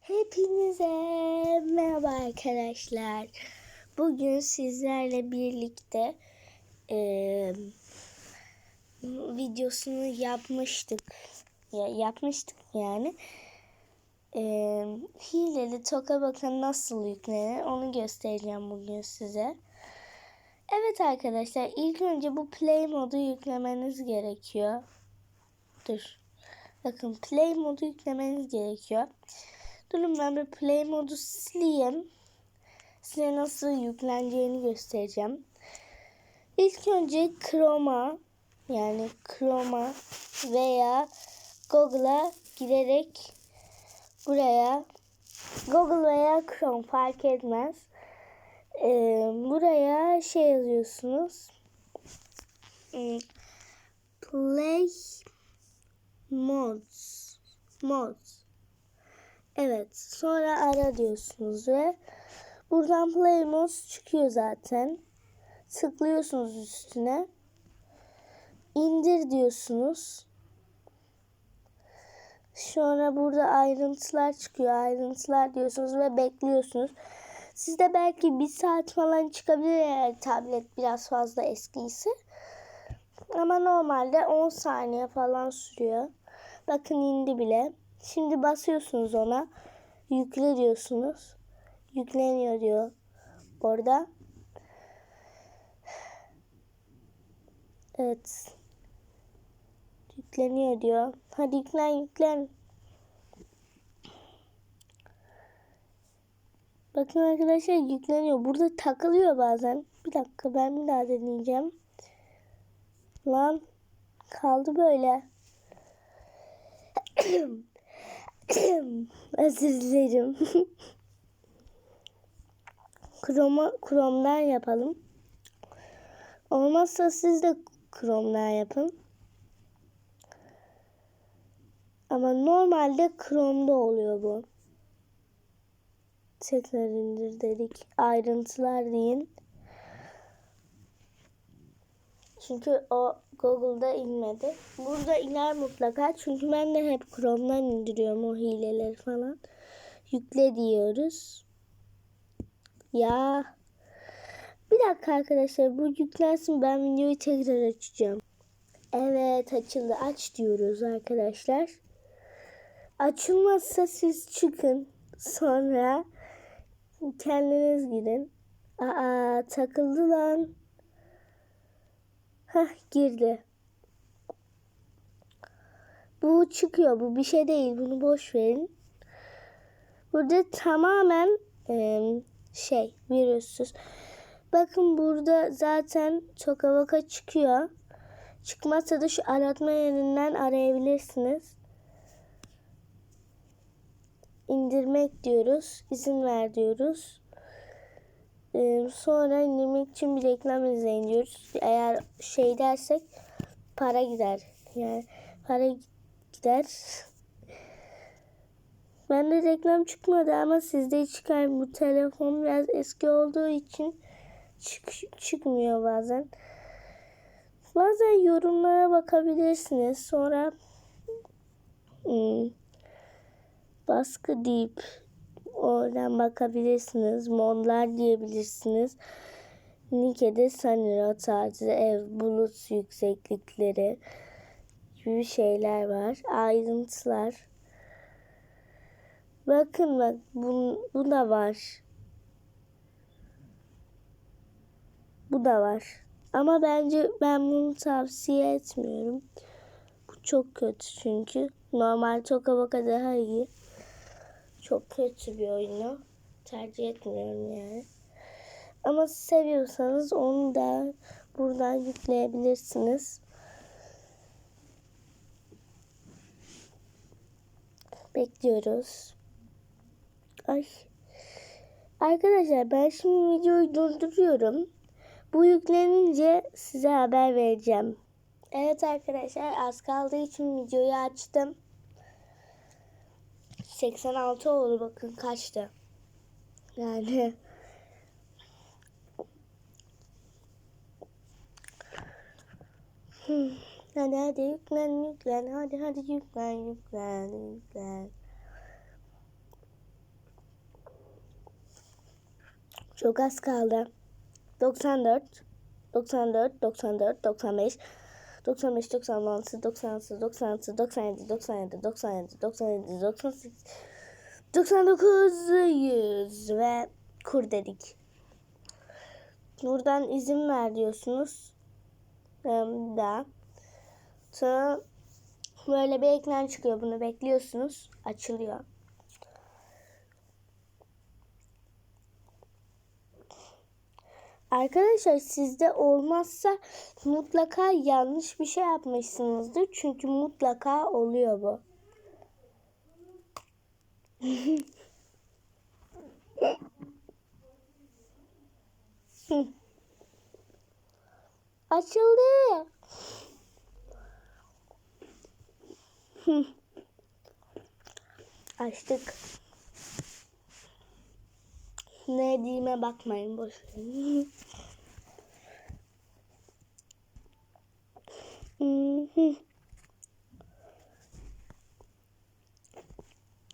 Hepinize merhaba arkadaşlar. Bugün sizlerle birlikte eee, videosunu yapmıştık. Ya, yapmıştık yani. Eee hileli toka bakın nasıl yüklenir onu göstereceğim bugün size. Evet arkadaşlar ilk önce bu play modu yüklemeniz gerekiyor. Dur. Bakın play modu yüklemeniz gerekiyor. Durun ben bir play modu sileyim. Size nasıl yükleneceğini göstereceğim. İlk önce Chrome'a yani Chrome'a veya Google'a girerek buraya Google veya Chrome fark etmez. Ee, buraya şey yazıyorsunuz. Hmm, Play mods mods Evet. Sonra ara diyorsunuz ve buradan play mods çıkıyor zaten. Tıklıyorsunuz üstüne. İndir diyorsunuz. Sonra burada ayrıntılar çıkıyor. Ayrıntılar diyorsunuz ve bekliyorsunuz. Sizde belki bir saat falan çıkabilir eğer tablet biraz fazla eskiyse. Ama normalde 10 saniye falan sürüyor. Bakın indi bile. Şimdi basıyorsunuz ona. Yükle diyorsunuz. Yükleniyor diyor. Orada. Evet. Yükleniyor diyor. Hadi yüklen yüklen. Bakın arkadaşlar yükleniyor. Burada takılıyor bazen. Bir dakika ben bir daha deneyeceğim. Lan kaldı böyle. Özür dilerim. Chroma, Chrome'dan yapalım. Olmazsa siz de Chrome'dan yapın. Ama normalde Chrome'da oluyor bu. Tekrar indir dedik. Ayrıntılar deyin. Çünkü o Google'da inmedi. Burada iner mutlaka. Çünkü ben de hep Chrome'dan indiriyorum o hileleri falan. Yükle diyoruz. Ya. Bir dakika arkadaşlar bu yüklensin ben videoyu tekrar açacağım. Evet açıldı. Aç diyoruz arkadaşlar. Açılmazsa siz çıkın. Sonra kendiniz gidin. Aa takıldı lan. Heh girdi. Bu çıkıyor. Bu bir şey değil. Bunu boş verin. Burada tamamen e, şey virüssüz. Bakın burada zaten Tokavaka çıkıyor. Çıkmazsa da şu aratma yerinden arayabilirsiniz. İndirmek diyoruz. izin ver diyoruz. Ee, sonra indirmek için bir reklam izleyin diyoruz. Eğer şey dersek para gider. Yani para gider. Ben de reklam çıkmadı ama sizde çıkar. Bu telefon biraz eski olduğu için çık çıkmıyor bazen. Bazen yorumlara bakabilirsiniz. Sonra hmm, baskı deyip Oradan bakabilirsiniz. Modlar diyebilirsiniz. Nike'de Sunny tarzı ev, bulut yükseklikleri gibi şeyler var. Ayrıntılar. Bakın bak bu, bu da var. Bu da var. Ama bence ben bunu tavsiye etmiyorum. Bu çok kötü çünkü. Normal Tokabaka daha iyi. Çok kötü bir oyunu. Tercih etmiyorum yani. Ama seviyorsanız onu da buradan yükleyebilirsiniz. Bekliyoruz. Ay. Arkadaşlar ben şimdi videoyu durduruyorum. Bu yüklenince size haber vereceğim. Evet arkadaşlar az kaldığı için videoyu açtım. 86 oldu bakın kaçtı. Yani hmm, Hadi hadi yüklen yüklen hadi hadi yüklen yüklen yüklen. Çok az kaldı. 94 94 94 95 95, 96, 96, 96, 97, 97, 97, 97, 98, 99, 100 ve kur dedik. Buradan izin ver diyorsunuz. Hem. Sonra böyle bir ekran çıkıyor. Bunu bekliyorsunuz. Açılıyor. Arkadaşlar sizde olmazsa mutlaka yanlış bir şey yapmışsınızdır. Çünkü mutlaka oluyor bu. Açıldı. Açtık. Ne dediğime bakmayın boş verin.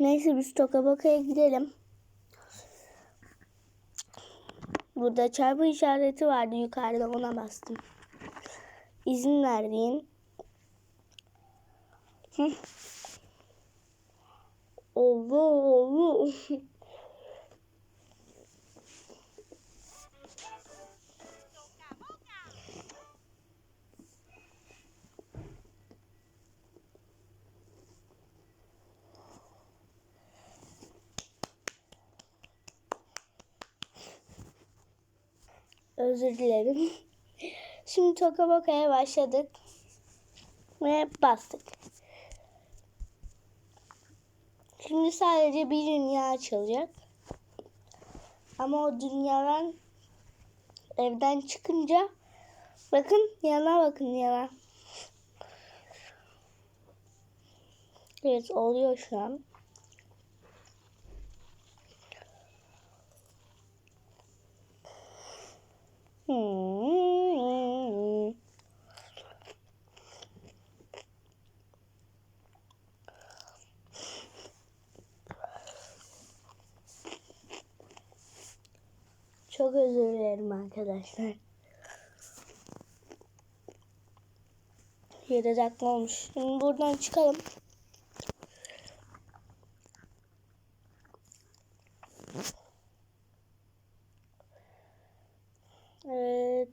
Neyse biz Tokabaka'ya gidelim. Burada çarpı işareti vardı yukarıda ona bastım. İzin verdiğin. Oldu oldu. Özür dilerim. Şimdi Tokaboka'ya başladık. Ve bastık. Şimdi sadece bir dünya açılacak. Ama o dünyadan evden çıkınca bakın yana bakın yana. Evet oluyor şu an. Çok özür dilerim arkadaşlar. 7 dakika olmuş. Şimdi buradan çıkalım.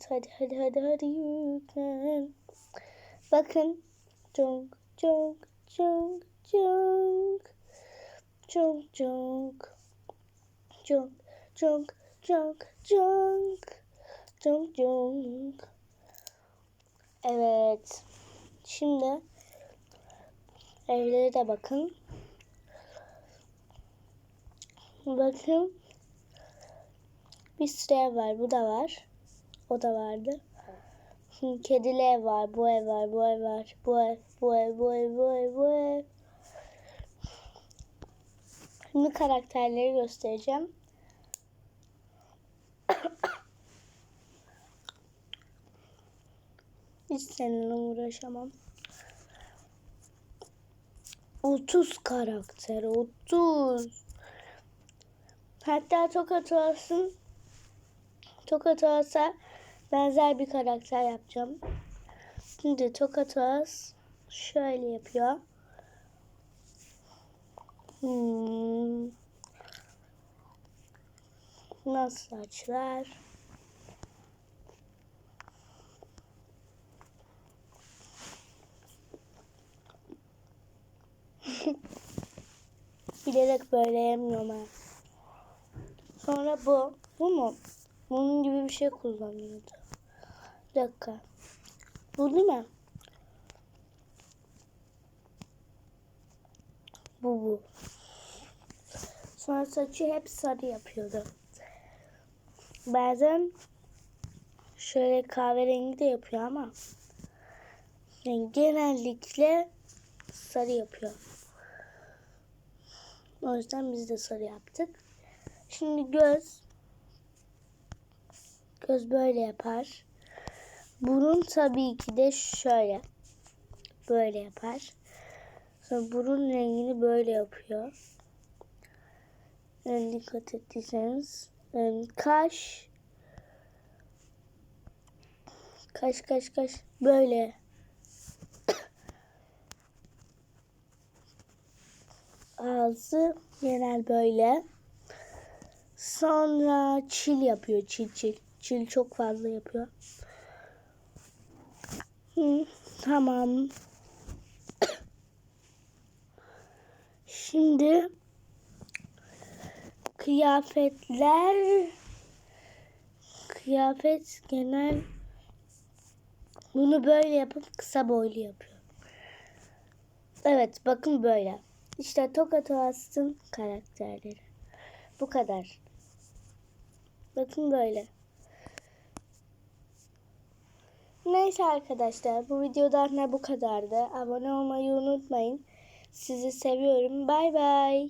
Hadi hadi hadi hadi yüklen. Bakın. Cong cong cong cong. Cong cong. Cong cong cong cong. Cong cong. Evet. Şimdi evlere de bakın. Bakın. Bir sürü ev var. Bu da var. O da vardı. Kedili ev var. Bu ev var. Bu ev var. Bu ev. Bu ev. Bu ev. Bu ev. Bu ev. Şimdi karakterleri göstereceğim. Hiç seninle uğraşamam. 30 karakter. 30. Hatta Tokat olsun. Tokat olsa benzer bir karakter yapacağım. Şimdi Tokat Oğaz şöyle yapıyor. Hmm. Nasıl açlar? Bilerek böyle yemiyorum ha. Sonra bu. Bu mu? Bunun gibi bir şey kullanıyordu. Bir dakika. Bu değil? Bu bu. Sonra saçı hep sarı yapıyordu. Bazen şöyle kahverengi de yapıyor ama yani genellikle sarı yapıyor. O yüzden biz de sarı yaptık. Şimdi göz göz böyle yapar. Burun tabii ki de şöyle. Böyle yapar. Sonra burun rengini böyle yapıyor. Yani dikkat ettiyseniz. Em, kaş. Kaş kaş kaş. Böyle. Ağzı genel böyle. Sonra çil yapıyor çil çil. Çil çok fazla yapıyor Hı, tamam şimdi kıyafetler kıyafet genel bunu böyle yapıp kısa boylu yapıyor. Evet bakın böyle. İşte Tokat Oğaz'ın karakterleri. Bu kadar. Bakın böyle. Neyse arkadaşlar bu videodan ne bu kadardı. Abone olmayı unutmayın. Sizi seviyorum. Bay bay.